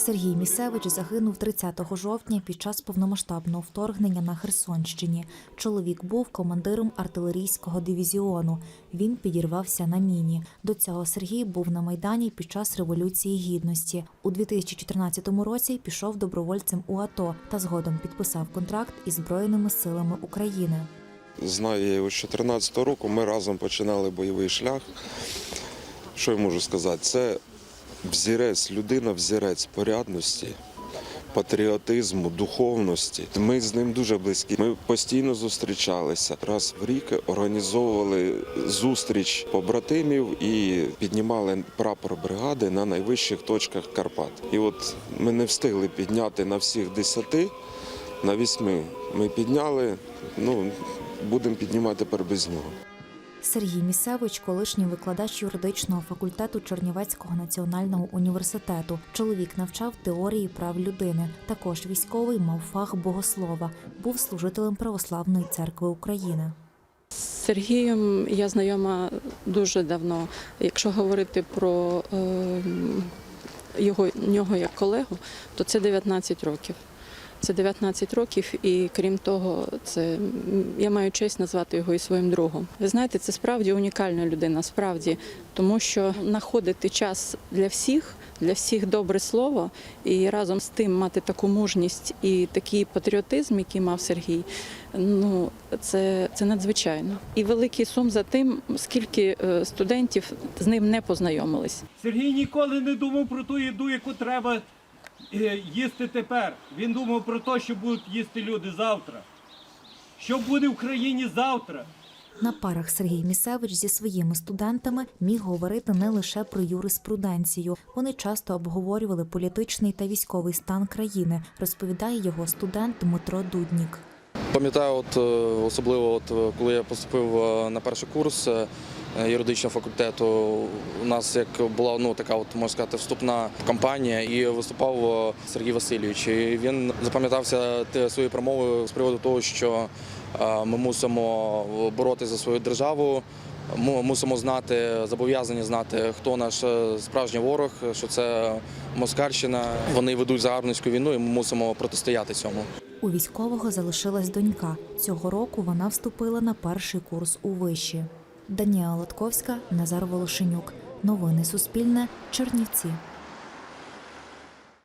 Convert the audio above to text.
Сергій Місевич загинув 30 жовтня під час повномасштабного вторгнення на Херсонщині. Чоловік був командиром артилерійського дивізіону. Він підірвався на міні. До цього Сергій був на майдані під час революції гідності. У 2014 році пішов добровольцем у АТО та згодом підписав контракт із збройними силами України. Знаю я його з 2014 року. Ми разом починали бойовий шлях. Що я можу сказати? Це взірець, людина, взірець порядності, патріотизму, духовності. Ми з ним дуже близькі. Ми постійно зустрічалися. Раз в рік організовували зустріч побратимів і піднімали прапор бригади на найвищих точках Карпат. І от ми не встигли підняти на всіх десяти, на вісьми. Ми підняли. Ну будемо піднімати тепер без нього. Сергій Місевич, колишній викладач юридичного факультету Чернівецького національного університету. Чоловік навчав теорії прав людини. Також військовий мав фах богослова. Був служителем православної церкви України. З Сергієм я знайома дуже давно. Якщо говорити про е, його нього як колегу, то це 19 років. Це 19 років, і крім того, це я маю честь назвати його і своїм другом. Ви знаєте, це справді унікальна людина, справді, тому що знаходити час для всіх, для всіх добре слово, і разом з тим мати таку мужність і такий патріотизм, який мав Сергій. Ну це, це надзвичайно. І великий сум за тим, скільки е, студентів з ним не познайомились. Сергій ніколи не думав про ту їду, яку треба їсти тепер. Він думав про те, що будуть їсти люди завтра. Що буде в країні завтра? На парах Сергій Місевич зі своїми студентами міг говорити не лише про юриспруденцію. Вони часто обговорювали політичний та військовий стан країни, розповідає його студент Дмитро Дуднік. Пам'ятаю, от е, особливо, от е, коли я поступив е, на перший курс юридичного факультету, у нас як була ну така, от можна сказати, вступна кампанія, і виступав Сергій Васильович. І він запам'ятався своєю промовою з приводу того, що ми мусимо боротися за свою державу. Ми мусимо знати, зобов'язані знати, хто наш справжній ворог, що це Москальщина. Вони ведуть загарбницьку війну, і ми мусимо протистояти цьому. У військового залишилась донька. Цього року вона вступила на перший курс у виші. Данія Латковська, Назар Волошенюк. Новини Суспільне. Чернівці.